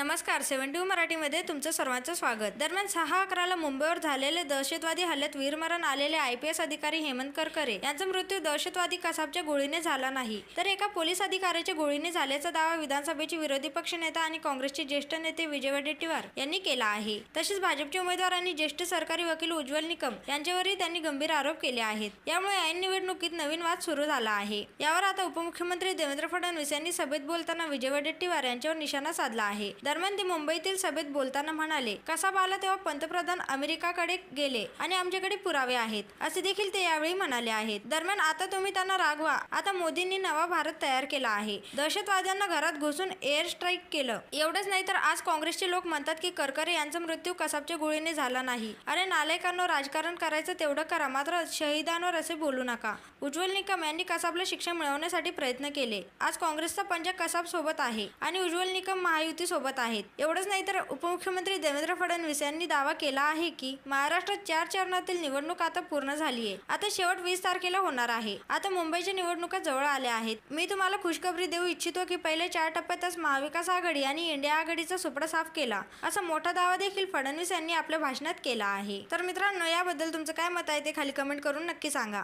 नमस्कार seven to मराठीमध्ये तुमचं सर्वांचं स्वागत. दरम्यान सहा अकराला मुंबईवर झालेले दहशतवादी हल्ल्यात वीरमरण आलेले आय पी एस अधिकारी हेमंत करकरे यांचा मृत्यू दहशतवादी कसाबच्या गोळीने झाला नाही. तर एका पोलीस अधिकाऱ्याच्या गोळीने झाल्याचा दावा विधानसभेचे विरोधी पक्षनेता आणि काँग्रेसचे ज्येष्ठ नेते विजय वडेट्टीवार यांनी केला आहे. तसेच भाजपचे उमेदवार आणि ज्येष्ठ सरकारी वकील उज्ज्वल निकम यांच्यावरही त्यांनी गंभीर आरोप केले आहेत. यामुळे ऐन निवडणुकीत नवीन वाद सुरू झाला आहे. यावर आता उपमुख्यमंत्री देवेंद्र फडणवीस यांनी सभेत बोलताना विजय वडेट्टीवार यांच्यावर निशाणा साधला आहे. दरम्यान ते मुंबईतील सभेत बोलताना म्हणाले कसा आला तेव्हा पंतप्रधान अमेरिकाकडे गेले आणि आमच्याकडे पुरावे आहेत? असे देखील ते यावेळी म्हणाले आहेत. दरम्यान आता तुम्ही त्यांना रागवा. आता मोदींनी नवा भारत तयार केला आहे. दहशतवाद्यांना घरात घुसून एअर स्ट्राईक केलं. एवढंच नाही तर आज काँग्रेसचे लोक म्हणतात की करकरे यांचा मृत्यू कसाबच्या गोळीने झाला नाही. अरे नालायकांनो राजकारण करायचं तेवढं करा. मात्र शहीदांवर असे बोलू नका. उज्ज्वल निकम यांनी कसाबला शिक्षा मिळवण्यासाठी प्रयत्न केले. आज काँग्रेसचा पंजा कसाब सोबत आहे आणि उज्ज्वल निकम महायुती सोबत आहेत. एवढंच नाही तर उपमुख्यमंत्री देवेंद्र फडणवीस यांनी दावा केला आहे की महाराष्ट्रात चार चरणातील निवडणूक आता पूर्ण झाली आहे आता शेवट वीस तारखेला होणार आहे. आता मुंबईच्या निवडणुका जवळ आल्या आहेत. मी तुम्हाला खुशखबरी देऊ इच्छितो की पहिले चार टप्प्यातच महाविकास आघाडी आणि इंडिया आघाडीचा सुपडा साफ केला. असा मोठा दावा देखील फडणवीस यांनी आपल्या भाषणात केला आहे. तर मित्रांनो याबद्दल तुमचं काय मत आहे ते खाली कमेंट करून नक्की सांगा.